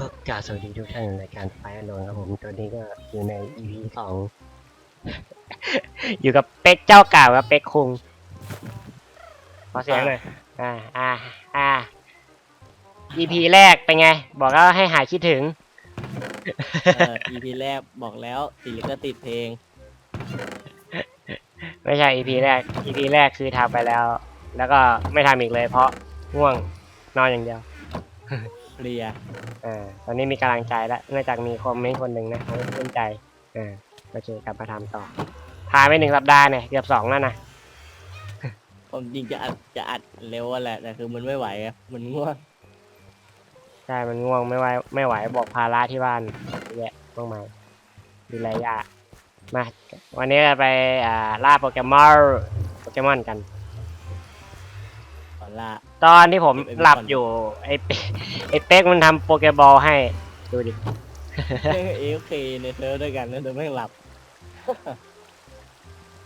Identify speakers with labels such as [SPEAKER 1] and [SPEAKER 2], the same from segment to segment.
[SPEAKER 1] ก็กราบสวัสดีทุกท่านในรายการไฟอโนนครับผมตอนนี้ก็อยู่ใน EP สอง อยู่กับเป็กเจ้าเก่ากับเป็กคุงขอเสียงหน่อยอ่าอ่าอ่า EP แรกเป็นไง บอกแล้วให้หายคิดถึง
[SPEAKER 2] เออ EP แรกบอกแล้วติดก็ติดเพลง
[SPEAKER 1] ไม่ใช่ EP แรก EP แรกคือทำไปแล้ว แล้วก็ไม่ทำอีกเลยเพราะง่วงนอนอย่างเดียว
[SPEAKER 2] เคลียร์
[SPEAKER 1] อ่าตอนนี้มีกำลังใจแล้วเนื่องจากมีคอมเมนต์คนหนึ่งนะเขาชื่นใจอ่าโอเคกลับมาทำต่อผ่านไปหนึ่งสัปดาห์เนี่ยเกือบสองแล้วนะ
[SPEAKER 2] ผมจริงจะอัดจะอัดเร็วอะแหละแต่คือมันไม่ไหวอะมันง่วง
[SPEAKER 1] ใช่มันง่วงไม่ไหวไม่ไหวบอกภาระที่บ้านเยอะแยะมากมายดูแลยากมาวันนี้จะไปอ่าล่าโปเกมอนโปเกมอนกัน
[SPEAKER 2] ขอลา
[SPEAKER 1] ตอนที่ผม
[SPEAKER 2] เก็บไว้ก่อน
[SPEAKER 1] หลับอยู่ ไอ้เป๊กไอ้เป๊กมันทำโปเกบอลให้ ดูดิ
[SPEAKER 2] เอฟเคในเซิร์ฟด้วยกันแล้วแต่ไม่หลับ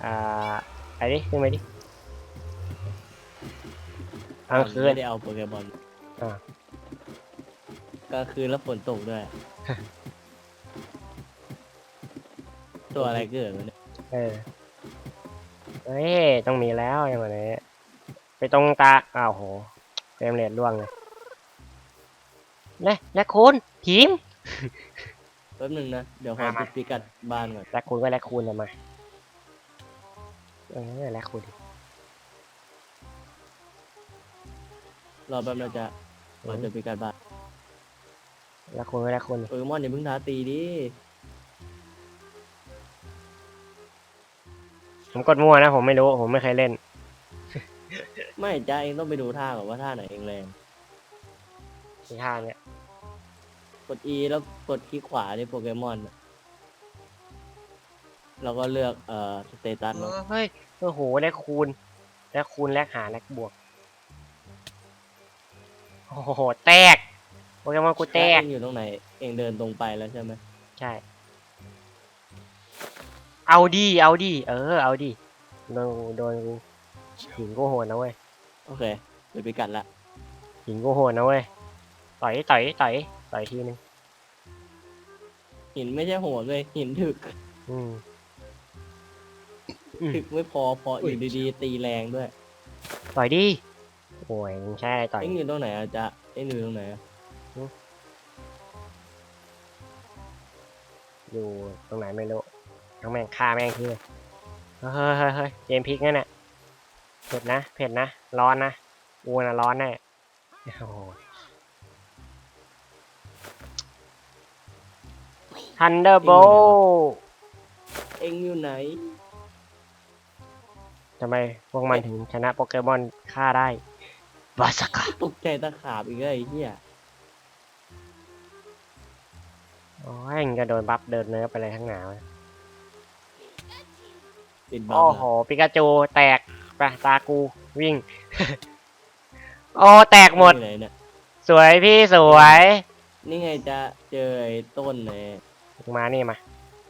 [SPEAKER 1] อ่าไปดิขึ้นไปดิกลางคืน
[SPEAKER 2] ไม่ได้เอาโปเกมอน
[SPEAKER 1] อ่า
[SPEAKER 2] ก็คือแล้วฝนตกด้วย ตัวอะไรเกิดวะเนี่ย
[SPEAKER 1] เออเฮ้ยต้องมีแล้วอย่างวันนี้ ไปตรงตา อ้าวโหเฟรมเรทล่วงเลยนะและคุณทีม
[SPEAKER 2] แป๊บหนึงนะ เดี๋ยวขอ
[SPEAKER 1] มามา
[SPEAKER 2] ติดพิกัดบ้านก่อน
[SPEAKER 1] และคุณก็และคุณนะมาเออและคุณดิ
[SPEAKER 2] รอแป๊บนึงจะขอจะพิกัดบ้าน
[SPEAKER 1] และคุณก็และคุณดิ
[SPEAKER 2] โปเกมอนอย่าเพิ่งท้าตีดิ
[SPEAKER 1] ผมกดมั่วนะ ผมไม่รู้ ผมไม่เคยเล่น
[SPEAKER 2] ไม่จ้าเองต้องไปดูท่าก่อนว่าท่าไหนเองแรง
[SPEAKER 1] ที่ท่าเนี้ย
[SPEAKER 2] กด E แล้วกดคลิกขวาที่โปเกมอนอะแล้วก็เลือกเอ่อสเตตัสเนาะ
[SPEAKER 1] เฮ้ยโอ้โหและคูณและคูณและหารและบวก โอ้โห แตกโปเกมอนกูแต
[SPEAKER 2] ล้วเอกงอยู่ตรงไหน เองเดินตรงไปแล้วใช่ไหม
[SPEAKER 1] ใช่ เอาดี เอาดี เออ เอาดี โดนกูโดนกูหินกูโหดนะเว้ย
[SPEAKER 2] โอเคเดี๋ยวพิกัดละ
[SPEAKER 1] หินกูโหดนะเว้ย ต่อยต่อยต่อยต่อยทีนึง
[SPEAKER 2] หินไม่ใช่โหดเลยหินถึก
[SPEAKER 1] อืม อืม
[SPEAKER 2] ถึกไม่พอพออยู่ดีๆตีแรงด้วย
[SPEAKER 1] ต่อยดิ โอ้ยมึงใช้อะไรต่อย
[SPEAKER 2] เอ็งอยู่ตรงไหนอะจ๊ะเอ็งอยู่ตรงไหนอะ
[SPEAKER 1] อยู่ตรงไหนไม่รู้ทั้งแม่งฆ่าแม่งทีเลยเฮ้ยเฮ้ยเฮ้ยเกมพลิกนั่นน่ะ เผ็ดนะ เผ็ดนะ ร้อนนะอูนะร้อนแน่โอ้โห Thunderbolt
[SPEAKER 2] เอ็งอยู่ไหน
[SPEAKER 1] ทำไมพวกมันถึงชนะโปเกมอนฆ่าได้บาสกะ
[SPEAKER 2] ตกใจตะขาบอีกแล้วไอ้เหี้ย
[SPEAKER 1] โอ้ยมึงจะโดนบัฟเดินเนื้อไปเลยทั้งหนาวะ
[SPEAKER 2] ติดบัฟ
[SPEAKER 1] โอ้โห ปิกาจูแตก ไปตากูวิ่ง โอ้แตกหมด
[SPEAKER 2] อยู่ไหนเนี่ย
[SPEAKER 1] สวยพี่สวย
[SPEAKER 2] นี่ไงจะเจอไอ้ต้นเนี่ย
[SPEAKER 1] มานี่มา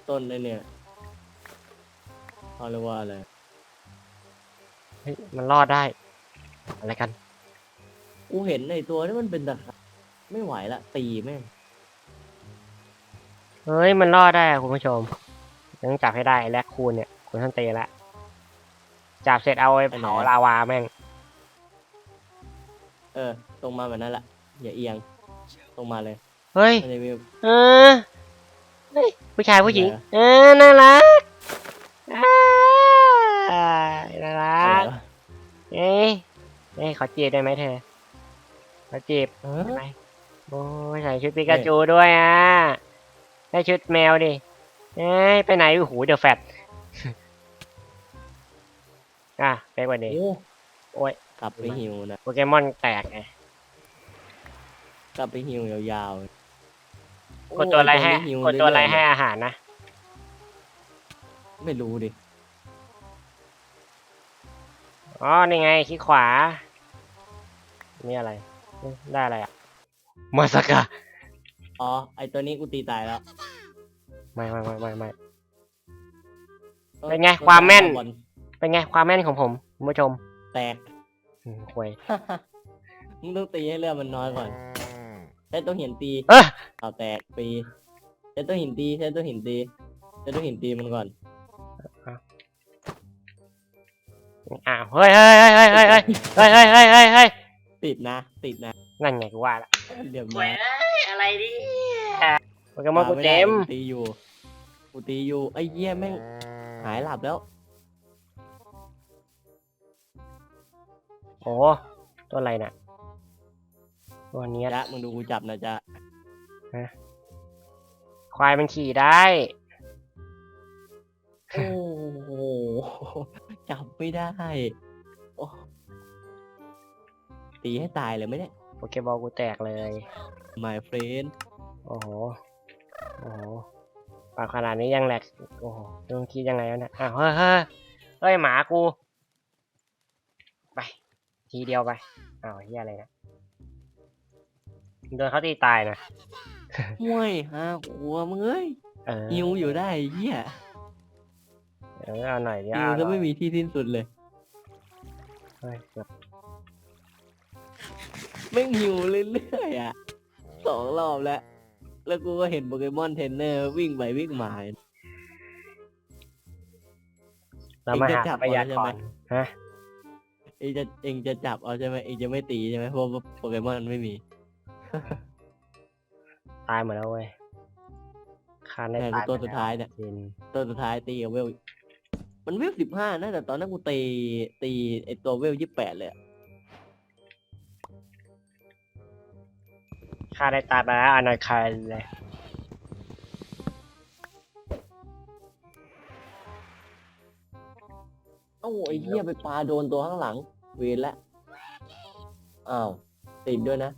[SPEAKER 2] ต้นไอ้เนี่ยเขาเรียกว่าอะไร
[SPEAKER 1] เฮ้ยมันรอดได้ อะไรกัน
[SPEAKER 2] กูเห็นในตัวนี่มันเป็นตะขาบไม่ไหวละตีแม่ง
[SPEAKER 1] เฮ้ยมันรอดได้อะคุณผู้ชมต้องจับให้ได้แลกคูณเนี่ยคุณท่านเตะละ จับเสร็จเอาไปเผาลาวาแม่ง
[SPEAKER 2] เออ ตรงมาแบบนั้นแหละ อย่าเอียง ตรงมาเลย
[SPEAKER 1] เฮ้ย
[SPEAKER 2] มันจะมี
[SPEAKER 1] เออเฮ้ยผู้ชายผู้หญิง
[SPEAKER 2] ไหนอะ
[SPEAKER 1] เออ น่ารักอ่าน่ารั
[SPEAKER 2] อะไร
[SPEAKER 1] ก
[SPEAKER 2] วะ
[SPEAKER 1] เอ้ยเอ้ยขอจีบได้ไหมเธอ ขอจีบ
[SPEAKER 2] เอ
[SPEAKER 1] ได้
[SPEAKER 2] อ
[SPEAKER 1] ไหมโอ้ยใส่ชุดปิกาจูด้วยอะได้ชุดแมวดิเอ้ยไปไหนโอ้โหเดอะแฟต อะไปกว่านี้
[SPEAKER 2] โอ้
[SPEAKER 1] โอ้ย
[SPEAKER 2] กลับไปหิวนะ
[SPEAKER 1] โปเกมอนแตกไง
[SPEAKER 2] กลับไปหิวยาวๆ
[SPEAKER 1] กดตัวอะไรให้
[SPEAKER 2] โนี้หิ
[SPEAKER 1] กดตัวอะไรให้
[SPEAKER 2] เย
[SPEAKER 1] อาหารนะ
[SPEAKER 2] ๆไม่รู้ดิ
[SPEAKER 1] อ๋อ นี่ไงคลิกขวา นี่อะไรเอ้ยได้อะไรอะ มาสกะ
[SPEAKER 2] อ๋อ ไอตัวนี้กูตีตายแล้ว
[SPEAKER 1] ไม่ไม่ไม่ไม่ไม่
[SPEAKER 2] ออ
[SPEAKER 1] เป็นไง ความแม่น
[SPEAKER 2] บอล
[SPEAKER 1] เป็นไงความแม่นของผมคุณผู้ชม
[SPEAKER 2] แตก
[SPEAKER 1] อืมควย
[SPEAKER 2] มึงต้องตีให้เลือดมันน้อยก่อน
[SPEAKER 1] เช้
[SPEAKER 2] ตัวหินตี
[SPEAKER 1] เอ้ย
[SPEAKER 2] เอาแตกปีใช้ตัวหินตีใช้ตัวหินตีใช้ตัวหินตีมันก่อน
[SPEAKER 1] อ้าวเฮ้ยเฮ้ยเฮ้ยเฮ้ยเฮ้ยเฮ้ยเฮ้ยเฮ้ยเฮ้ยเฮ้ยเฮ้ย
[SPEAKER 2] ติดนะติดนะ
[SPEAKER 1] นั่นไงกูว่าละ
[SPEAKER 2] เดี๋ยว
[SPEAKER 1] เฮ้
[SPEAKER 2] มาย
[SPEAKER 1] อะไรดิโปเกมอนกูเจม
[SPEAKER 2] ตีอยู่กูตีอยู่ไอ้เหี้ยแม่งหายหลับแล้ว
[SPEAKER 1] โอ้ตัวอะไรน่ะ ตัวเนี้ย
[SPEAKER 2] จ๊ะมึงดูกูจับนะจ๊ะ
[SPEAKER 1] ควายมันขี่ได้
[SPEAKER 2] โอ้โหจับไม่ได้โอ้ตีให้ตายเลยไหมเนี่ย
[SPEAKER 1] โปเกบอลกูแตกเลย
[SPEAKER 2] my friend
[SPEAKER 1] โอ้โห โอ้โหปากขนาดนี้ยังแหลก โอ้โหต้องคิดยังไงวะเนี่ยอ้าวเฮ้ยเฮ้ยเฮ้ยหมากูไป ทีเดียวไปอ้าวเฮียอะไรเนะโดนเขาตีตายนะ
[SPEAKER 2] ห่วยฮะหัวมึงเอ้ย
[SPEAKER 1] เออ
[SPEAKER 2] ยิวอยู่ได้ไอ้เหี้ย
[SPEAKER 1] เออเอาหน่อยเดียว
[SPEAKER 2] ยิว
[SPEAKER 1] เอาห
[SPEAKER 2] จะ
[SPEAKER 1] น่
[SPEAKER 2] ไม่
[SPEAKER 1] อย
[SPEAKER 2] มีที่สิ้นสุดเลย
[SPEAKER 1] เฮ้ยเกือบ
[SPEAKER 2] ไม่งหิวเรื่อยๆอะสองรอบแล้ว แล้วกูก็เห็นโปเกมอนเทรนเนอร์วิ่งไปวิ่งมา
[SPEAKER 1] เรามา
[SPEAKER 2] เองจะ
[SPEAKER 1] หา
[SPEAKER 2] จับ
[SPEAKER 1] ประหยัด
[SPEAKER 2] เอาใช่
[SPEAKER 1] ก่
[SPEAKER 2] ไหม
[SPEAKER 1] อนฮะ
[SPEAKER 2] เองจะเองจะจับเอาใช่ไหมเองจะไม่ตีใช่ไหมเพราะว่าโปเกมอนไม่มี
[SPEAKER 1] ตายหมดแล้วเว้ยคานได้
[SPEAKER 2] แต่
[SPEAKER 1] ตาย
[SPEAKER 2] ตัวสุดท้ายเนี่ย
[SPEAKER 1] จริง
[SPEAKER 2] ตัวสุดท้ายตีกับเวลมันเวลสิบห้านะแต่ตอนนั้นกูตีตีไอตัวเวลยี่แปดเลยอะ
[SPEAKER 1] คาได้ตายไปแล้วอนาคายเลย
[SPEAKER 2] อ้าไอ้เหี้ยไปปาโดนตัวข้างหลัง เวนละอ้าวติดด้วยนะ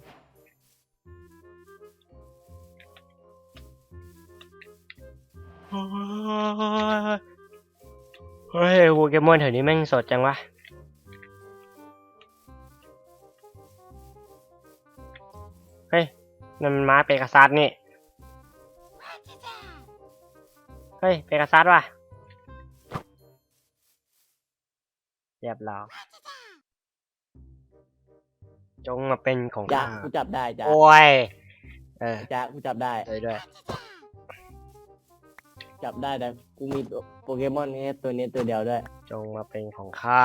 [SPEAKER 1] เฮ้ยโปเกมอนแถวนี้แม่งสดจังวะ เฮ้ยนั่นมันม้าเปกาซัสนี่ เฮ้ย เปกาซัสว่ะ รียบร้อยจงมาเป็นของ
[SPEAKER 2] จ้า
[SPEAKER 1] ข้า
[SPEAKER 2] กูจับได้จ้า
[SPEAKER 1] โอ้ยเออ
[SPEAKER 2] จ้ากูจับได้
[SPEAKER 1] เลยด้วย
[SPEAKER 2] จับได้แต่กูมีตัวโปเกมอนแค่ตัวนี้ตัวเดียวด้วย
[SPEAKER 1] จงมาเป็นของข้า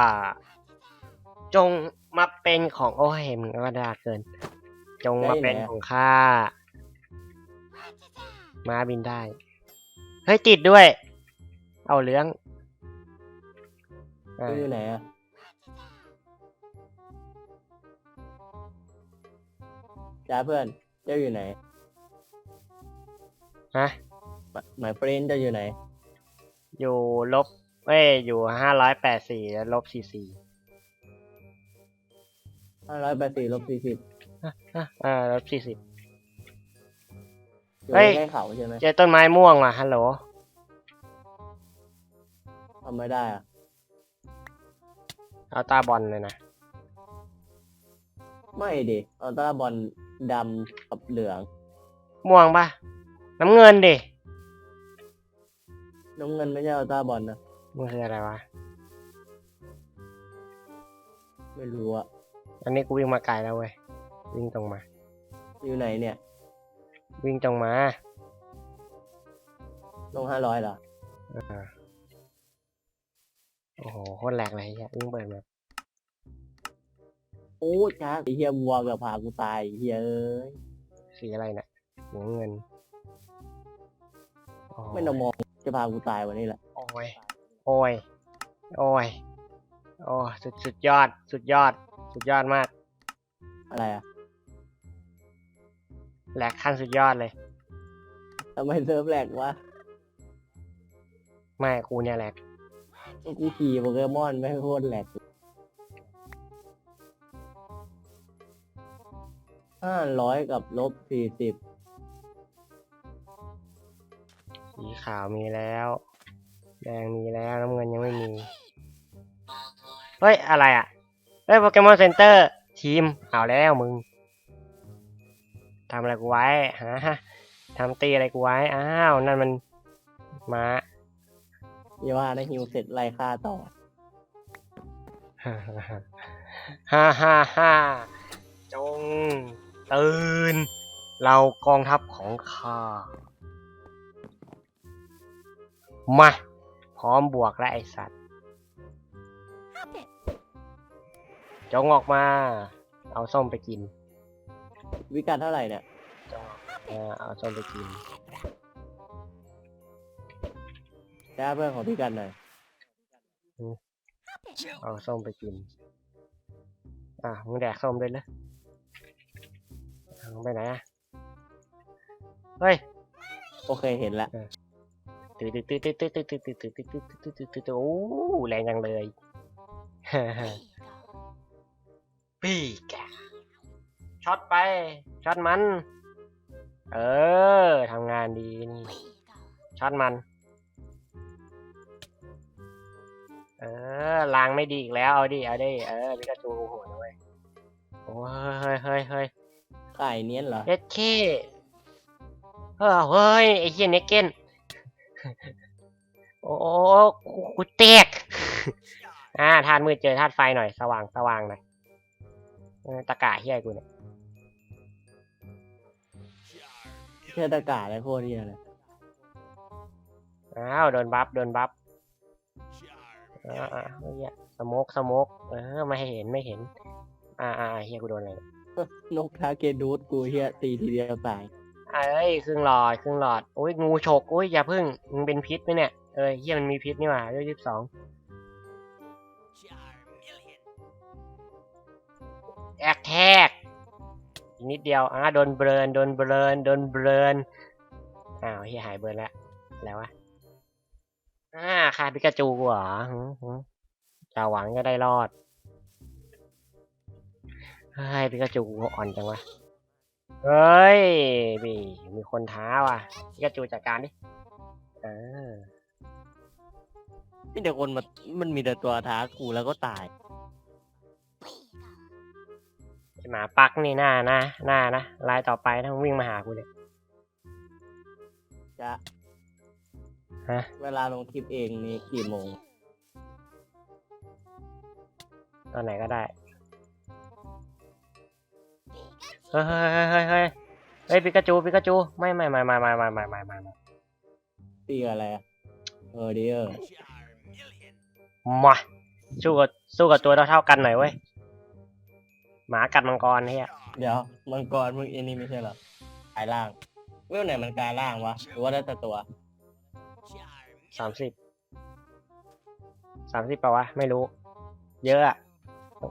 [SPEAKER 1] จงมาเป็นของโอ้ยมึงก็ด่าเกิน จงมาเป็นของข้าม้าบินได้ เฮ้ยติดด้วย เอาเรื่องอะ
[SPEAKER 2] ตัวอยู่ไหนอะ จ้าเพื่อน เจ้าอยู่ไหน
[SPEAKER 1] ฮะ
[SPEAKER 2] หมายเฟรนเจ้าอยู่ไหน
[SPEAKER 1] อยู่ลบเอ้ยอยู่ห้าร้อยแปดสี่แล้วลบสี่สี่
[SPEAKER 2] ห้าร้อยแปดสี่ลบสี่สิบ
[SPEAKER 1] อ่าลบสี่สิบ
[SPEAKER 2] อยู่
[SPEAKER 1] เฮ้ย
[SPEAKER 2] ใกล้เขาใช่ไหม
[SPEAKER 1] เจอต้นไม้ม่วงว่ะฮัลโหล
[SPEAKER 2] ทำไม่ได้อะ
[SPEAKER 1] เอาตาบอลเลยนะ
[SPEAKER 2] ไม่ดิอัลตราบอล ดำกับเหลือง
[SPEAKER 1] ม่วงปะน้ำเงินดิ
[SPEAKER 2] น้ำเงินไม่ใช่อัลตราบอลนะ
[SPEAKER 1] มันคืออะไรวะ
[SPEAKER 2] ไม่รู้อะ
[SPEAKER 1] อันนี้กูวิ่งมาไกลแล้วเว้ย วิ่งตรงมา
[SPEAKER 2] อยู่ไหนเนี่ย
[SPEAKER 1] วิ่งตรงมา
[SPEAKER 2] ลงห้าร้อยเหรอ
[SPEAKER 1] อ่าโอ้โหโคตรแหลกเลยไอ้เฮียวิ่งเปิดแบบ
[SPEAKER 2] โอ้จ้าไอเฮียวัวเกับพากูตายไอ้เฮียเอ้ย
[SPEAKER 1] สีอะไรเนี่ยสีน้ำเงินโอ้โห
[SPEAKER 2] ไม่ต้องมองจะพากูตายวันนี้แหละ
[SPEAKER 1] โอ้ย โอ้ย โอ้ย โอ้สุดสุดยอด สุดยอด สุดยอดมาก
[SPEAKER 2] อะไรอะ
[SPEAKER 1] แหลกขั้นสุดยอดเลย
[SPEAKER 2] ทำไมเซิร์ฟแหลกวะ
[SPEAKER 1] ไม่กูเนี่ยแหลก
[SPEAKER 2] กูขี่โปเกมอนไม่งโคตรแหลก ห้าร้อยกับลบสี่สิบ
[SPEAKER 1] สีขาวมีแล้ว แดงมีแล้วน้ำเงินยังไม่มี เฮ้ย อะไรอะ เฮ้ยโปเกมอนเซ็นเตอร์ทีม เอาแล้วมึงทำอะไรกูไว้ฮะทำตีอะไรกูไว้ อ้าว นั่นมันม้า
[SPEAKER 2] อย่าว่านะฮิวเสร็จไล่ฆ่าต่อ
[SPEAKER 1] ฮ่าฮ่าฮ่าฮ่าจง ตื่น เรากองทัพของข้า มา พร้อมบวกและไอสัตว์จงออกมา เอาส้มไปกิน
[SPEAKER 2] วิกัดเท่าไหร่เนี่ย
[SPEAKER 1] จงออกมาเอาส้มไปกิน
[SPEAKER 2] แค่เพื่อนของพี่กันหน่อย
[SPEAKER 1] เอาส้มไปกิน อะ มึงแดกส้มด้วยเลย มึงไปไหนอะเฮ้ย
[SPEAKER 2] โอเคเห็นละ
[SPEAKER 1] ตื่นตื่นตื่นตื่นตื่นตื่นตื่นตื่นตื่นตื่นตื่นตื่นตื่นโอ้แรงจังเลยปีกะช็อตไปช็อตมัน เออทำงานดีนี่ช็อตมันเออลางไม่ดีอีกแล้วเอาดิเอาดิเออพิกาจูโหดเลยโอ้ยเฮ้ยเฮ้ยเฮ้ย
[SPEAKER 2] ไก่เนี้ยนเหรอ
[SPEAKER 1] เอ็ดเคเออเฮ้ย ไอ้เหี้ยเนกเก้น โอ้กูกูแตก อ่าธาตุมืดเจอธาตุไฟหน่อย สว่างสว่างหน่อยเออตะกะเหี้ยกูเนี่ย
[SPEAKER 2] เชื่อตะกาอะไรโคตรเที่ยเลย
[SPEAKER 1] อ้าวโดนบัฟโดนบัฟอ่าอ่าเฮียสโมกสโมกเออไม่ให้เห็นไม่เห็น อ่าอ่าเฮียกูโดนอะไรเนี่ย
[SPEAKER 2] นกทาเกดูดกูเฮียตีทีเดียวตาย
[SPEAKER 1] เอ้ยครึ่งหลอดครึ่งหลอดโอ้ยงูฉกโอ้ยอย่าพึ่งมึงเป็นพิษไหมเนี่ยเออเฮียมันมีพิษนี่หว่าด้วยยี่สิบสองแอกแทกอีกนิดเดียวอ่าโดนเบลนโดนเบลนโดนเบลนอ้าวเฮียหายเบลนแล้วแล้ววะอ่าคาปิกาจูกูเหรอหืมหืมจะหวังจะได้รอด เฮ้ยปิกาจูกูอ่อนจังวะ เฮ้ยบีมีคนท้าว่ะพิกาจูจัดการดิเออ
[SPEAKER 2] มีแต่คนมา มันมีแต่ตัวท้ากูแล้วก็ตาย
[SPEAKER 1] ไอ้หมาปักนี่หน้านะหน้านะลายต่อไปถ้ามึงวิ่งมาหากูเนี่ย
[SPEAKER 2] จะ
[SPEAKER 1] ฮะ
[SPEAKER 2] เวลาลงคลิปเองนี่กี่โมง
[SPEAKER 1] ตอนไหนก็ได้ เฮ้ยเฮ้ยเฮ้ยเฮ้ยเฮ้ยเฮ้ยปิกาจูปิกาจูไม่ไม่ไม่ไม่ไม่ไม่ไม่ไม่ไม่ไม่
[SPEAKER 2] ตีอะไรอะเออดีเออ
[SPEAKER 1] มาสู้กับสู้กับตัวเท่าเท่าๆกันหน่อยเว้ยหมากัดมังกรเฮีย
[SPEAKER 2] เดี๋ยวมังกรมึงเอ็นี่ไม่ใช่เหรอกายล่างเวลไหนมันกายล่างวะหรือว่าได้แต่ตัว
[SPEAKER 1] สามสิบสามสิบปะวะ ไม่รู้ เยอะอะ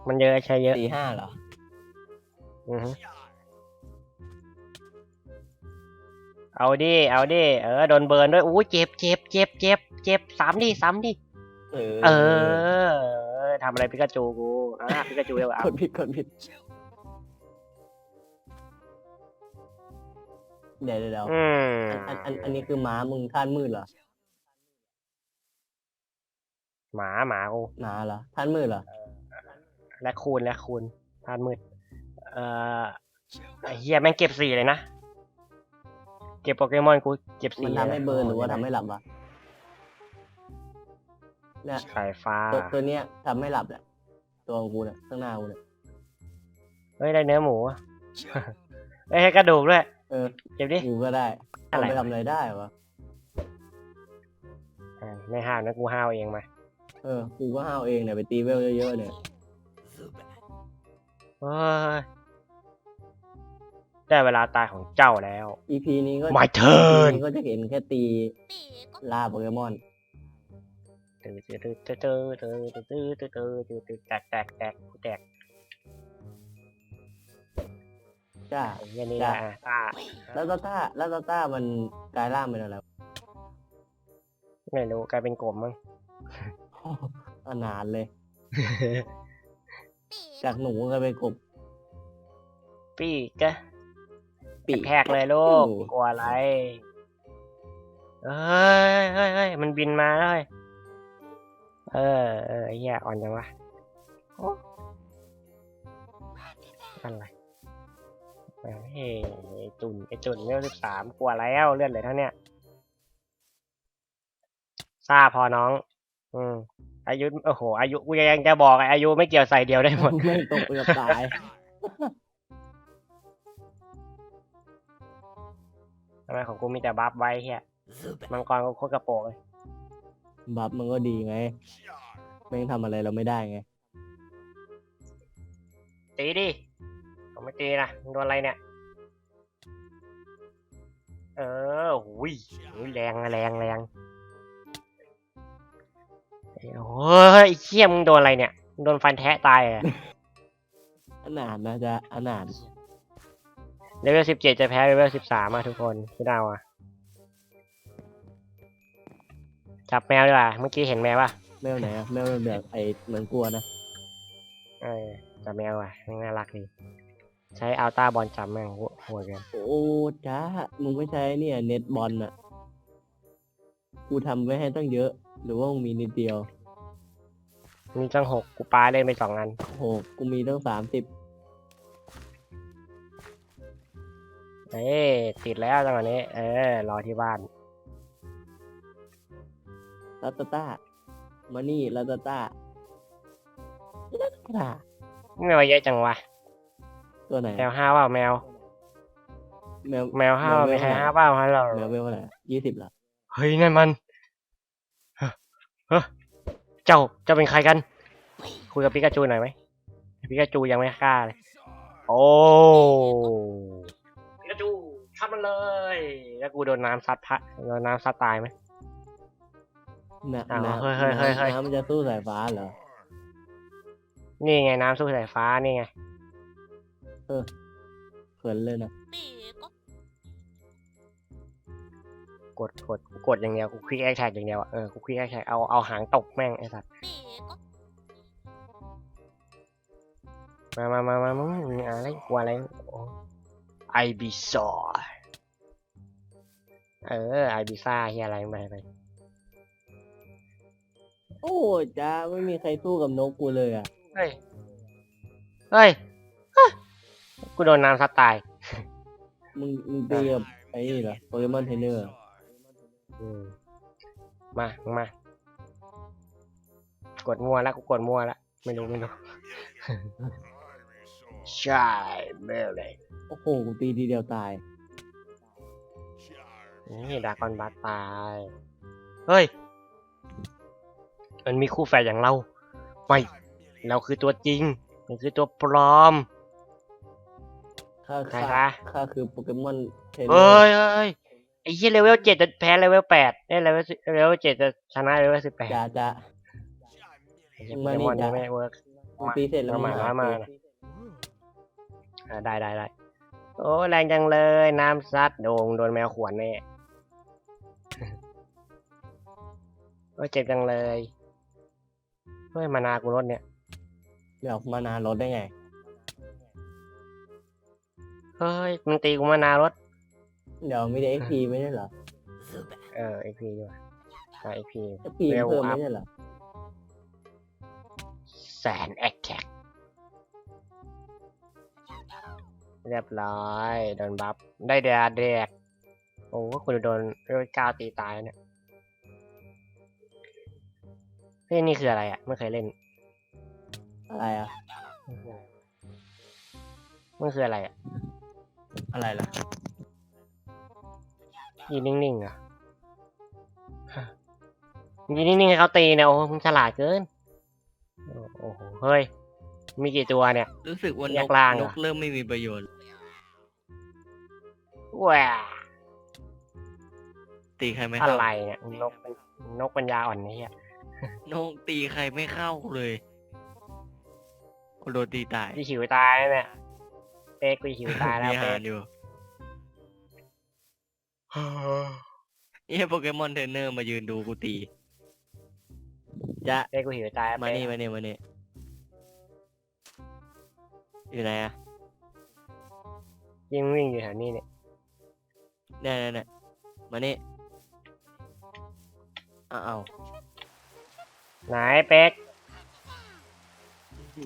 [SPEAKER 1] มันเยอะใช้เยอะ
[SPEAKER 2] ตีห้าเหรอ
[SPEAKER 1] อือฮึ เอาดิ เอาดิ เออ โดนเบิร์นด้วย อู้เจ็บเจ็บเจ็บเจ็บเจ็บสามดิสามดิ
[SPEAKER 2] เออ
[SPEAKER 1] เออทำอะไรพิกาจูกูอะพิกาจูเร็วเอา
[SPEAKER 2] กดผิดกดผิดเดี๋ยวเดี๋ยวเดี๋ยว
[SPEAKER 1] อืม
[SPEAKER 2] อันอันอันอันนี้คือม้ามึงท่านมืดเหรอ
[SPEAKER 1] หมาหมากู
[SPEAKER 2] ม้าเหรอท่านมืดเหรอ
[SPEAKER 1] และคูณและคูณทานมืด เอ่อไอ้เฮียแม่งเก็บสี่เลยนะ เก็บโปเกมอนกูเก็บ
[SPEAKER 2] มั
[SPEAKER 1] สี่
[SPEAKER 2] นทำให้เบิร์นหรือว่าทำให้หลับวะเนี่ย
[SPEAKER 1] สายฟ้า
[SPEAKER 2] ตัวตัวเนี้ยทำให้หลับเนี่ยตัวของกูเนี่ยข้างหน้ากูเนี่ย
[SPEAKER 1] เฮ้ยได้เนื้อหมูเฮ้ยให้กระดูกด้วย
[SPEAKER 2] เออ
[SPEAKER 1] เก็บดิ
[SPEAKER 2] กูก็ได้
[SPEAKER 1] อะ
[SPEAKER 2] เอา
[SPEAKER 1] ไร
[SPEAKER 2] ไปทำอะไรได้วะ
[SPEAKER 1] อ่าไม่ห้าวนะกูห้าวเองมา
[SPEAKER 2] เออ กูก็ห้าวเองเนี่ยไปตีเวลเยอะๆเนี่ย
[SPEAKER 1] เฮ้ย ได้เวลาตายของเจ้าแล้ว
[SPEAKER 2] EP นี้ก็
[SPEAKER 1] My turn
[SPEAKER 2] นี้ก็จะเห็นแค่ตีล่าโปเกมอน
[SPEAKER 1] ตื้อตื้อตื้อตื้อตื้อตื้อตื้อตื้อตื้อตื้อแตกแตกแตกกูแตก
[SPEAKER 2] จ้า
[SPEAKER 1] ไอ้เหี้ยนี่แหละอะตา
[SPEAKER 2] แล้วตาต้าแล้วตาต้ามันกลายร่างเป็นอะไรวะ
[SPEAKER 1] ไม่รู้กลายเป็นกบมั้ง
[SPEAKER 2] อนาถเลย จากหนูกลายเป็นกบ
[SPEAKER 1] ปีกะ
[SPEAKER 2] ปี
[SPEAKER 1] แทกเลยลูก
[SPEAKER 2] โอ้
[SPEAKER 1] กลัวอะไรเฮ้ยเฮ้ยเฮ้ยมันบินมาเลยเออเออไอ้เหี้ยอ่อนจังวะโอ้อะไรเฮ้ยไอ้จุนไอ้จุนเลือดสิบสามกลัวแล้วเลือดเหลือเท่าเนี้ยซ่าพอน้อง อืมอายุโอ้โหอายุกูยังจะบอกไอ้อายุไม่เกี่ยวใส่เดียวได้หมด
[SPEAKER 2] ไม่ตกเปลือกตาย
[SPEAKER 1] ทำไมของกูมีแต่บัฟไว้เฮียมังกรกูโคตรกระโปรงเลย
[SPEAKER 2] บัฟมันก็ดีไงแม่งทำอะไรเราไม่ได้ไง
[SPEAKER 1] ตีดิผมไม่ตีนะมึงโดนอะไรเนี่ย เออหุยหุยแรงอะแรงแรงโอ้ยไอ้เขี้ยมงโดนอะไรเนี่ยมึงโดนฟันแทะตายเหรอะ
[SPEAKER 2] อนาถนะจะอนาถ
[SPEAKER 1] เลเวลสิบเจ็ดจะแพ้เลเวลสิบสามมาทุกคนพี่ดาวอะจับแมวดีกว่าเมื่อกี้เห็นแมวป่ะ
[SPEAKER 2] แมวไหนอะแมวแบบไอ้เหมือนกลัวนะ
[SPEAKER 1] เออจับแมวอะน่ารักดีใช้อัลต้าบอลจับแม่งโหโหดเกัน
[SPEAKER 2] โอ้จ้ามึงไม่ใช้เนี่ยเน็ตบอลอะกูทำไว้ให้ตั้งเยอะ หรือว่ามึงมีนิดเดียว
[SPEAKER 1] มีจังหกกูปาเล่นไปสองอัน
[SPEAKER 2] โหกูมีตั้งสามสิบ
[SPEAKER 1] เอ้ยติดแล้วจังหวะนี้ เออ รอที่บ้าน
[SPEAKER 2] ลาตาต้ามานี่ลาตาต้าลาตาต้า
[SPEAKER 1] ไม่ว่าเยอะจังวะ
[SPEAKER 2] ตัวไหน
[SPEAKER 1] แมวห้าวเปล่าแมว
[SPEAKER 2] แมว
[SPEAKER 1] แมวห้าว
[SPEAKER 2] แมว
[SPEAKER 1] มีใคร
[SPEAKER 2] เท่าไหร่
[SPEAKER 1] ห้าวเปล่าฮัลโหล
[SPEAKER 2] แมวเวลเท่าไหร่ยี่สิบละ
[SPEAKER 1] เฮ้ยนั่นมันเฮ้อเฮ้อเจ้า เจ้าเป็นใครกัน คุยกับปิกาจูหน่อยไหมปิกาจูยังไม่กล้าเลย โอ้ปิกา จูชัดมันเลย แล้วกูโดนน้ำซัดพระโดนน้ำซัดตายไหม
[SPEAKER 2] นะ
[SPEAKER 1] อ้าว
[SPEAKER 2] น้
[SPEAKER 1] เฮ้ยเฮ้ยเฮ้ยเฮ้ยำ
[SPEAKER 2] น้ำมันจะสู้สายฟ้าเหรอ
[SPEAKER 1] นี่ไงน้ำสู้สายฟ้านี่ไง
[SPEAKER 2] เขินเลยนะ
[SPEAKER 1] กดกดกูกดอย่างเดียวกูคลิกแอคแท็กอย่างเดียวอะเออกูคลิกแอคแท็กเอาเอาหางตกแม่งไอ้สัตว์มามามามามึงมีอะไรกลัวอะไร ไอบิซอเออไอบิซ่าเฮียอะไรไปไป
[SPEAKER 2] โอ้จ้าไม่มีใครสู้กับนกกูเลยอะ
[SPEAKER 1] เฮ้ย เฮ้ยฮะกูโดนน้ำซัดตาย
[SPEAKER 2] มึงมึงตีกับไอ้นี่เหรอโปเกมอนเทรนเนอร์
[SPEAKER 1] อืมมามึงมา กดมั่วแล้วกูกดมั่วแล้วไม่รู้ไม่รู้ ใช่เบลเลย
[SPEAKER 2] โอ้โหกูตีทีเดียวตาย
[SPEAKER 1] นี่ดากอนบัสตาย เฮ้ย มันมีคู่แฝดอย่างเรา ไม่ เราคือตัวจริง มันคือตัวปลอม
[SPEAKER 2] ข้า
[SPEAKER 1] ใคร
[SPEAKER 2] ข้า
[SPEAKER 1] คะ
[SPEAKER 2] ข้าคือโปเกมอนเทรนเนอ
[SPEAKER 1] เฮ้ย
[SPEAKER 2] ร์
[SPEAKER 1] เฮ้ยไอ้เหี้ยเลเวลเจ็ดจะแพ้เลเวลแปดเนี่ยเลเวลเลเวลเจ็ดจะชนะเลเวลสิบแปด
[SPEAKER 2] จ้าจ้า
[SPEAKER 1] ไอ้เหี้ย
[SPEAKER 2] มา
[SPEAKER 1] โป
[SPEAKER 2] นี่
[SPEAKER 1] เกมอน
[SPEAKER 2] จ้ะ
[SPEAKER 1] นี่ไม่เวิร์ก
[SPEAKER 2] มึงตีเสร็จแล้ว
[SPEAKER 1] เอา
[SPEAKER 2] มึ
[SPEAKER 1] มาง
[SPEAKER 2] หา
[SPEAKER 1] เอามา
[SPEAKER 2] กู
[SPEAKER 1] อ่าได้ได้ได้ โอ้แรงจังเลย น้ำซัดโดงโดนแมวขวนแน่โอ้ยเจ็บจังเลยเฮ้ยมานากูลดเนี่ย
[SPEAKER 2] เดี๋ยวมานานลดได้ไง
[SPEAKER 1] เฮ้ยมึงตีกูมานารถ
[SPEAKER 2] เดี๋ยวมีแต่เอ็กพีไม่ใช่เหรอ
[SPEAKER 1] เออไอพีดีกว่าไอพี
[SPEAKER 2] เอ็กพี
[SPEAKER 1] เร็ว
[SPEAKER 2] เพิ่ม
[SPEAKER 1] อัพ
[SPEAKER 2] ไม่ใช่เหรอ
[SPEAKER 1] แสนแอคแท็ เรียบร้อย โดนบัฟ ได้เดียแดก โอ้คุณโดนเรียกก้าวตีตายเนี่ยเฮ้ยนี่คืออะไรอะ ไม่เคยเล่น
[SPEAKER 2] อะไรอะ
[SPEAKER 1] มันคืออะไรอะ
[SPEAKER 2] อะไรล่ะ
[SPEAKER 1] ยืนนิ่งๆเหรอะยืนนิ่งๆให้เขาตีเนี่ยโอ้โหมึงฉลาดเกิน โอ้โห เฮ้ย มีกี่ตัวเนี่ย
[SPEAKER 2] รู้สึกว่าน
[SPEAKER 1] แย
[SPEAKER 2] ก
[SPEAKER 1] กล่าง
[SPEAKER 2] น
[SPEAKER 1] เหรอ
[SPEAKER 2] กเริ่มไม่มีประโยชน์
[SPEAKER 1] แหว
[SPEAKER 2] ตีใครไม่
[SPEAKER 1] อะ
[SPEAKER 2] เข้า
[SPEAKER 1] ไรเนี่ยนกนกปัญญาอ่อนนี่อะ
[SPEAKER 2] นกตีใครไม่เข้าเลยกูโดนตีตาย
[SPEAKER 1] พี่หิวตายแล้วเนี่ยเป๊กพี่หิวตายแล้ว
[SPEAKER 2] มีอา
[SPEAKER 1] เป๊
[SPEAKER 2] หากรอยู่นี่โปเกมอนเทรนเนอร์มายืนดูกูตี จะ
[SPEAKER 1] เป๊กกูหิวตายแล้ว
[SPEAKER 2] มา
[SPEAKER 1] เป๊ก
[SPEAKER 2] นี่มานี่มานี่ อยู่ไหนอะ
[SPEAKER 1] ยิ่งวิ่งอยู่แถวนี้เนี่ย
[SPEAKER 2] เนี่ยเนี่ยเนี่ยมานี่อ้าว
[SPEAKER 1] ไหนเป๊ก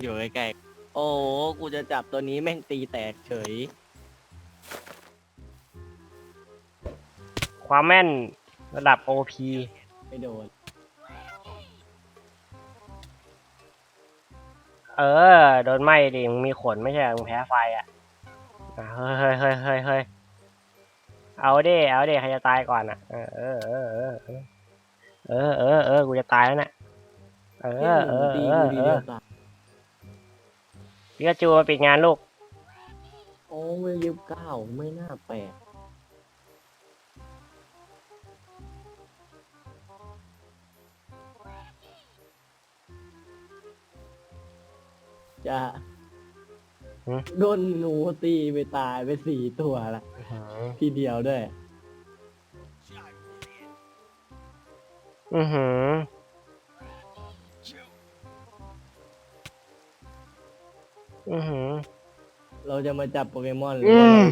[SPEAKER 2] อยู่ใกล้ๆโอ้โหกูจะจับตัวนี้แม่งตีแตกเฉย
[SPEAKER 1] ความแม่นระดับ OP
[SPEAKER 2] ไม่โดน
[SPEAKER 1] เออ โดนไหม้ดิมึงมีขนไม่ใช่มึงแพ้ไฟอะเฮ้ยเฮ้ยเฮ้ยเฮ้ยเฮ้ยเอาเด้เอาเด้ใครจะตายก่อนอะ เออเออเออเออเออเออเออกูจะตายแล้วน่ะเอ
[SPEAKER 2] อ
[SPEAKER 1] เออเออเออพิกาจูมาปิดงานลูก
[SPEAKER 2] โอ้ยยิบเก้าไม่น่าแปลก จะ
[SPEAKER 1] หึ
[SPEAKER 2] โดนหนูตีไปตายไปสี่ตัวละทีเดียวด้วย
[SPEAKER 1] อือหืออือหือ
[SPEAKER 2] เราจะมาจับโปเกมอนหรือ
[SPEAKER 1] อื
[SPEAKER 2] ว่าเรา
[SPEAKER 1] ม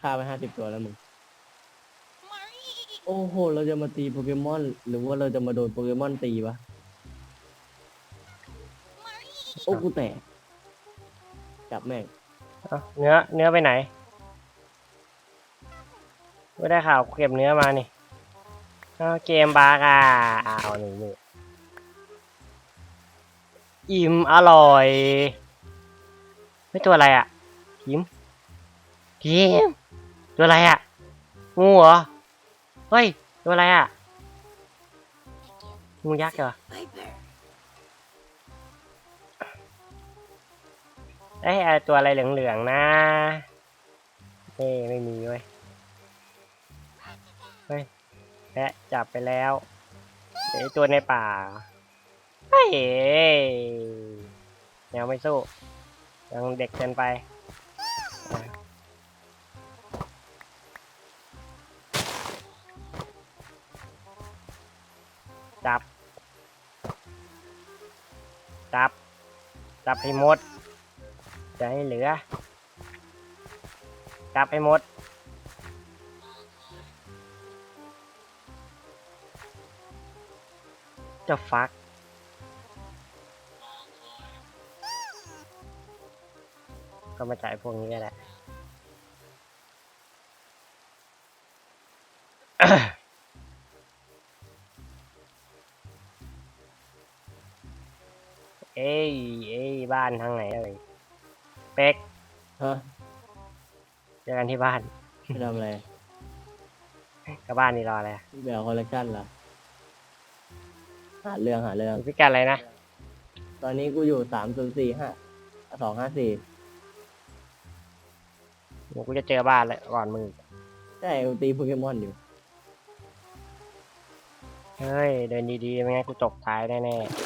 [SPEAKER 2] ฆ่าไปห้าสิบตัวแล้วมึงโอ้โห เราจะมาตีโปเกมอน หรือว่าเราจะมาโดนโปเกมอนตีวะโอ้กูแตก จับแม่ง
[SPEAKER 1] เอ้าเนื้อเนื้อไปไหนไม่ได้ข่าวเก็บเนื้อมานี่เอาเกมบาร์กอะเอาหนึ่งนี่อิ่มอร่อยไม่ตัวอะไรอะพิมพิมตัวอะไรอะงูเหรอเฮ้ยตัวอะไรอะงูยักษ์เหรอ เอ้ยไอ้ตัวอะไรเหลืองๆนะเอ้ไม่มีเว้ยเฮ้ยแพะจับไปแล้วเดี๋ยวไอ้ตัวในป่าเฮ้ยยังไม่สู้ยังเด็กเกินไปจับ จับ จับให้หมด จะให้เหลือจับให้หมด จะฟัก ก็มาจ่ายพวกนี้ก็แหละเอ้ยเอ้ยบ้านทางไหนเอ่ย เป็ก
[SPEAKER 2] ฮะ
[SPEAKER 1] เจอกันที่บ้าน
[SPEAKER 2] ไปทำอะไร
[SPEAKER 1] กับบ้านนี่รออะไรอะ
[SPEAKER 2] ไปเอาคอลเลคชันเหรอหาเรื่องหาเรื่อง
[SPEAKER 1] อยู่พิกัดอะไรนะ
[SPEAKER 2] ตอนนี้กูอยู่สามศูนย์สี่ห้าสองห้าสี่
[SPEAKER 1] เดี๋ยวกูจะเจอบ้านเลยก่อนมึง
[SPEAKER 2] ใช่กูตีโปเกมอนอยู่
[SPEAKER 1] เฮ้ย เดินดีๆไม่งั้นกูตกท้ายแน่ๆ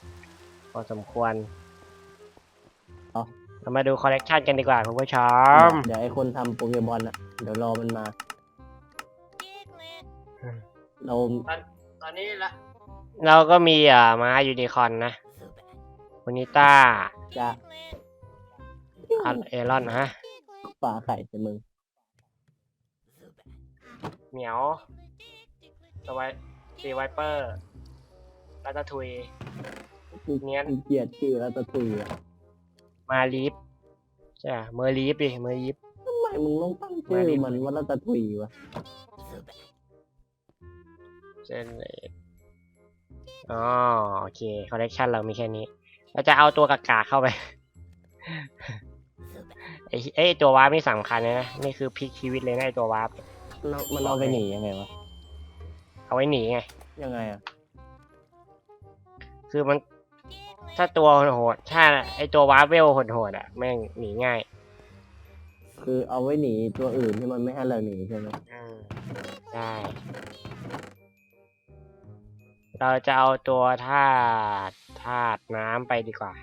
[SPEAKER 1] พอสมควร
[SPEAKER 2] เอา
[SPEAKER 1] เรามาดูคอลเลกชันกันดีกว่าคุณผู้ชม
[SPEAKER 2] เดี๋ยวไอ้คนทำโปเกมอนอะ เดี๋ยวรอมันมา เรา
[SPEAKER 1] ตอนนี้ละเราก็มีอ่าม้ายูนิคอร์นนะโมนิต้า
[SPEAKER 2] จะ
[SPEAKER 1] อัลเอรอนฮะ
[SPEAKER 2] ป่าไข่ใส่มึง
[SPEAKER 1] เหมียวสไวซีไวเปอร์ลาตาทุย
[SPEAKER 2] กู
[SPEAKER 1] เนียน
[SPEAKER 2] กูเกลียดชื่อแล้วตะทุยอะ
[SPEAKER 1] มาลีฟใช่ปะเมอร์ลีฟดิเมอร์ลีฟ
[SPEAKER 2] ทำไมมึงต้องตั้งชื่อมันว่าแล้วตะทุยวะ
[SPEAKER 1] เจนเอกอ๋อโอเค คอลเลกชันเรามีแค่นี้ เราจะเอาตัวกากาเข้าไป ไอ้ไอ้ตัววาร์ปนี่สำคัญเลยนะ นี่คือพลิกชีวิตเลยนะไอ้ตัววาร์ป
[SPEAKER 2] มันเอามันเอาไปหนียังไงวะ
[SPEAKER 1] เอาไว้หนีไง
[SPEAKER 2] ยังไงอะ
[SPEAKER 1] คือมัน ถ้าตัวโหดๆถ้าไอตัววาร์ปเวลโหดๆอะ แม่งหนีง่าย
[SPEAKER 2] คือเอาไว้หนีตัวอื่นที่มันไม่ให้เราหนีใช่ไหม
[SPEAKER 1] อืมได้ เราจะเอาตัวธาตุธาตุน้ำไปดีกว่า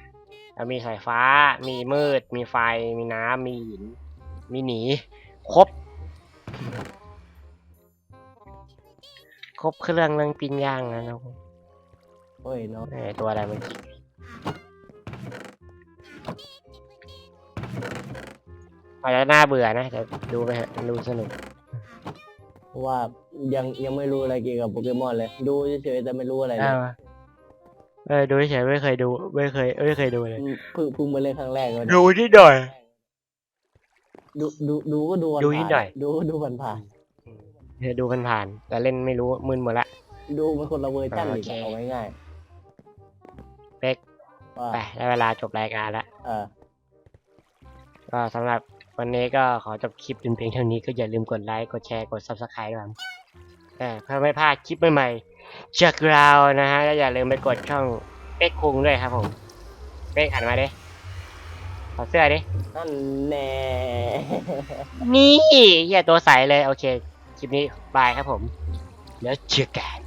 [SPEAKER 1] เรามีสายฟ้า มีมืด มีไฟ มีน้ำมีหิน มีหนี ครบ ครบเครื่องเรื่องปิ้นย่างนะน้อง
[SPEAKER 2] โอ้ยเนาะ
[SPEAKER 1] ไอตัวอะไรมันจิกไอาจจะน่าเบื่อนะแต่ดูไปเถอะดูสนุก
[SPEAKER 2] เพราะว่ายังยังไม่รู้อะไรเกี่ยวกับโปเกมอนเลย ดูเฉยๆแต่ไม่รู้อะไร
[SPEAKER 1] เอ
[SPEAKER 2] เลย
[SPEAKER 1] อเออดูเฉยๆไม่เคยดู ไม่เคยไม่เคยดูเลย
[SPEAKER 2] เพิ่งเพิ่งมาเล่นครั้งแรกเลย
[SPEAKER 1] ดูนิดหน่อย
[SPEAKER 2] ดูดูดูก็ดูผ่านๆ
[SPEAKER 1] ดูนิดหน่อย
[SPEAKER 2] ดูก็ดูผ่านผ่าน
[SPEAKER 1] เออดูผ่านๆแต่เล่นไม่รู้มึนหมดละ
[SPEAKER 2] ๆดูมันคนละเวอร์ชัน
[SPEAKER 1] อ่า
[SPEAKER 2] อีก
[SPEAKER 1] โอเค
[SPEAKER 2] อะเอาง่าย
[SPEAKER 1] เป๊ก
[SPEAKER 2] ๆว่า
[SPEAKER 1] ไปได้เวลาจบรายการแล้ว
[SPEAKER 2] เออ
[SPEAKER 1] ก็สำหรับ วันนี้ก็ขอจบคลิปเป็นเพียงเท่านี้ก็อย่าลืมกดไลค์ กดแชร์ กด subscribe ด้วยครับเออเพื่อไม่พลาดคลิปใหม่ๆจากเรานะฮะแล้วอย่าลืมไปกดช่องเป๊กคุงด้วยครับผม เป๊กหันมาดิขอเสื้อดิ
[SPEAKER 2] นั่นแน่
[SPEAKER 1] นี่เหี้ยตัวใสเลย โอเค คลิปนี้บายครับผม แล้วเจอกัน